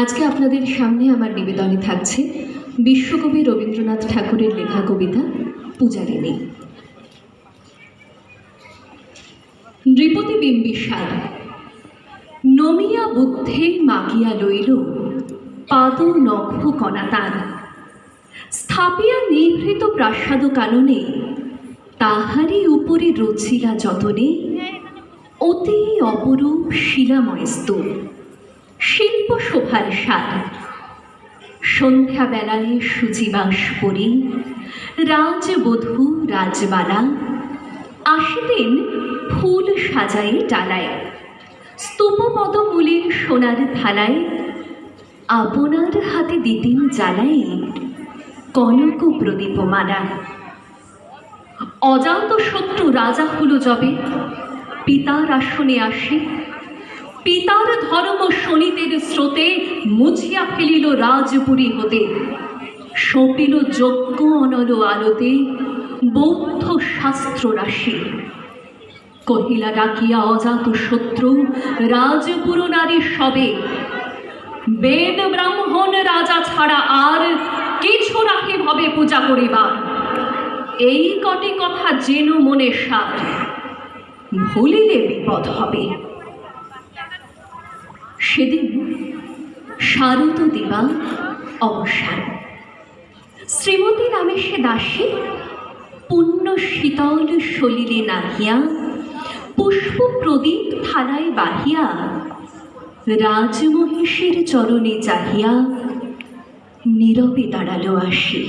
আজকে আপনাদের সামনে আমার নিবেদনে থাকছে বিশ্বকবি রবীন্দ্রনাথ ঠাকুরের লেখা কবিতা পূজারিণী। নৃপতি বিম্বিসার নমিয়া বুদ্ধে মাগিয়া লইল, পাদ নখ কণাতার স্থাপিয়া নিভৃত প্রাসাদ কাননে, তাহারই উপরে রচিলা যতনে, অতি অপরূপ শিলাময় স্তূপ শিল্প শোভার সার সন্ধ্যাবেলায় সুচিবাস পরি রাজবধূ রাজবালা। আসিতেন ফুল সাজাই ডালায়, স্তূপপদমূলে সোনার থালায়। আপনার হাতে দিতেন জ্বালাই কনক প্রদীপমালা। অজাত শত্রু রাজা হলো যবে, পিতার আসনে আসে পিতার ধর্ম শনিতের স্রোতে মুছিয়া ফেলিল রাজপুরী হতে। সপিল যজ্ঞ অনল আলোতে, বৌদ্ধ শাস্ত্র রাশি। কহিলা ডাকিয়া অজাত শত্রু, রাজপুর নারী সবে। বেদ ব্রাহ্মণ রাজা ছাড়া আর কিছু রাখে ভবে পূজা করিবার। এই কটি কথা যেন মনে সার। ভুলিলে বিপদ হবে। সেদিন শারদ দিবা অবসান শ্রীমতী নামে সে দাসী পুণ্য শীতল সলিলে নাহিয়া, পুষ্প প্রদীপ থালায় বাহিয়া, রাজমহিষীর চরণে চাহিয়া নীরবে দাঁড়াল আসি।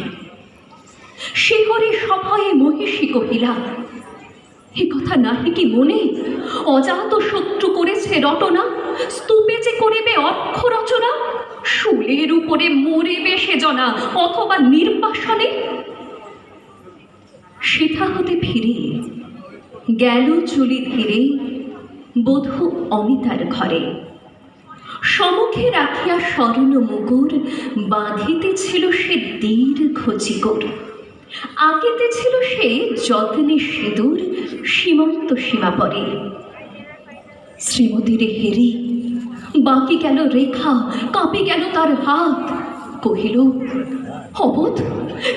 শিহরে সভয়ে মহিষী কহিলা, এ কথা নাহি কি মনে? অজাত শত্রু করেছে রটনা, স্তূপে করিবে অক্ষ রচনা শুলের উপরে মরিবে সে জনা, অথবা নির্বাসনে? সেথা হতে ফিরে, গেল চুলি ধীরে, বধূ অমিতার ঘরে। সমুখে রাখিয়া স্মরণ মুগুর বাঁধিতেছিল সে দীর্ঘ চিকর। আঁকিতেছিল সে যত্নে সিঁদুর, সীমন্ত সীমা পরে। শ্রীমতীর হেরে বাকি গেল রেখা, কাঁপে গেল তার হাত। কহিল, অবোধ,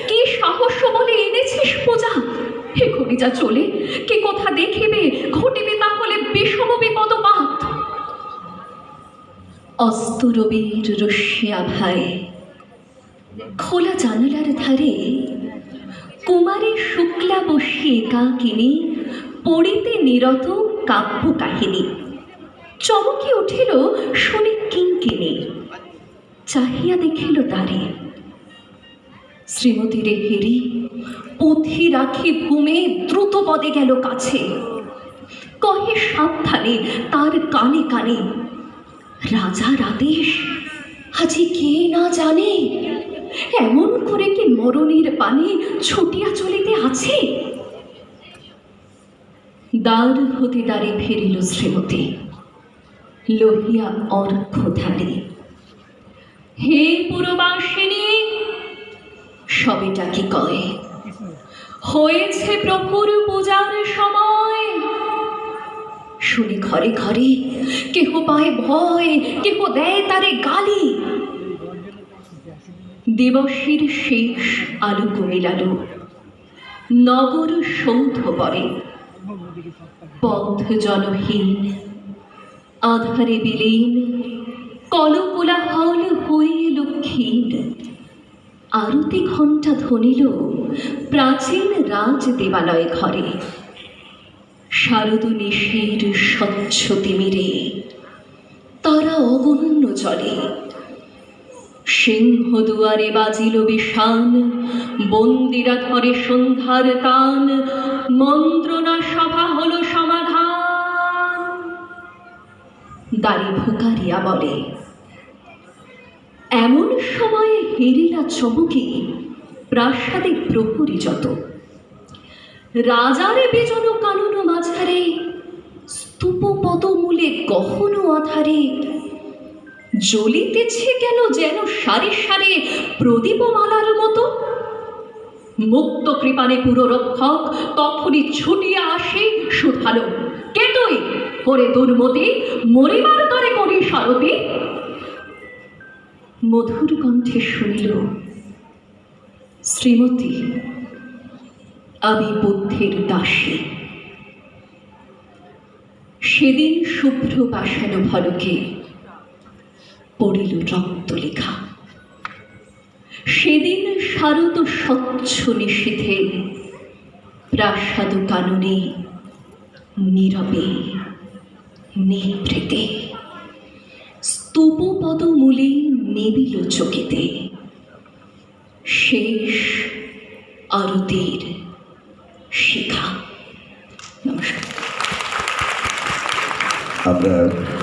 কি সাহস বলে এনেছিস পূজা? হে যা চলে। কে কথা দেখিবে, ঘটিবে তাহলে বিষম বিপদপাত অস্তরবীর রশ্মিয়া ভাই, খোলা জানালার ধারে কুমারী শুক্লা বসে একাকিনী পড়িতে নিরত কাব্য কাহিনী চমকে উঠিল শুনে কিঙ্কিনী চাহিয়া দেখিল তারে। শ্রীমতীরে হেরি, পুঁথি রাখি ভূমে দ্রুত পদে গেল কাছে। কহে সাবধানে, তার কানে কানে, রাজার আদেশ, আজি কে না জানে? এমন করে কি মরণের পানে ছুটিয়া চলিতে আছে? দ্বার হতে দ্বারে ফিরিল শ্রীমতী। লহিয়া অর্ঘ ধারে হে পুরবাসিনী সবেটা কি কয়, হয়েছে প্রভুর পূজার সময়। শুনি ঘরে ঘরে কেহ পায় ভয়, কেহ দেয় তারে গালি। দিবসের শেষ আলো কমিলালো। নগর সৌধ পরে। পথ জনহীন আধারে বিলীন, কলকোলাহল হইল ক্ষীণ। আরতি ঘণ্টা ধ্বনিল প্রাচীন রাজ দেবালয় ঘরে। শারদ নিশীর স্বচ্ছ তিমিরে, তারা অগণ্য চলে সিংহ দুয়ারে বাজিল বিষান বন্দিরা ধরে সন্ধ্যার তান। মন্ত্রণা সভা হলো সমাধান দাড়ি ভুকারিয়া বলে, এমন সময়ে হেরিলা চমকে প্রাসাদে প্রহরী যত। রাজারে বেজন কানন মাঝারে স্তূপ পদমূলে গহন আধারে। জ্বলিতেছে কেন যেন সারে সারে প্রদীপমালার মতো? মুক্ত কৃপানে পুরো রক্ষক তখনই ছুটিয়া আসে শুধালো কে তুই? ওরে দুর্মতি মরিবার তরে করি সারতি মধুর কণ্ঠে শুনিল, শ্রীমতী, আমি বুদ্ধের দাসী। সেদিন শুভ্র পাশানো ফলকে পড়িল রক্ত লেখা। সেদিন শারদ স্বচ্ছ নিশীথে প্রাসাদ কাননে নীরবে নিভৃতে স্তূপপদ মূলে নেবিল চকিতে। শেষ আরতির শিখা। নমস্কার। আমরা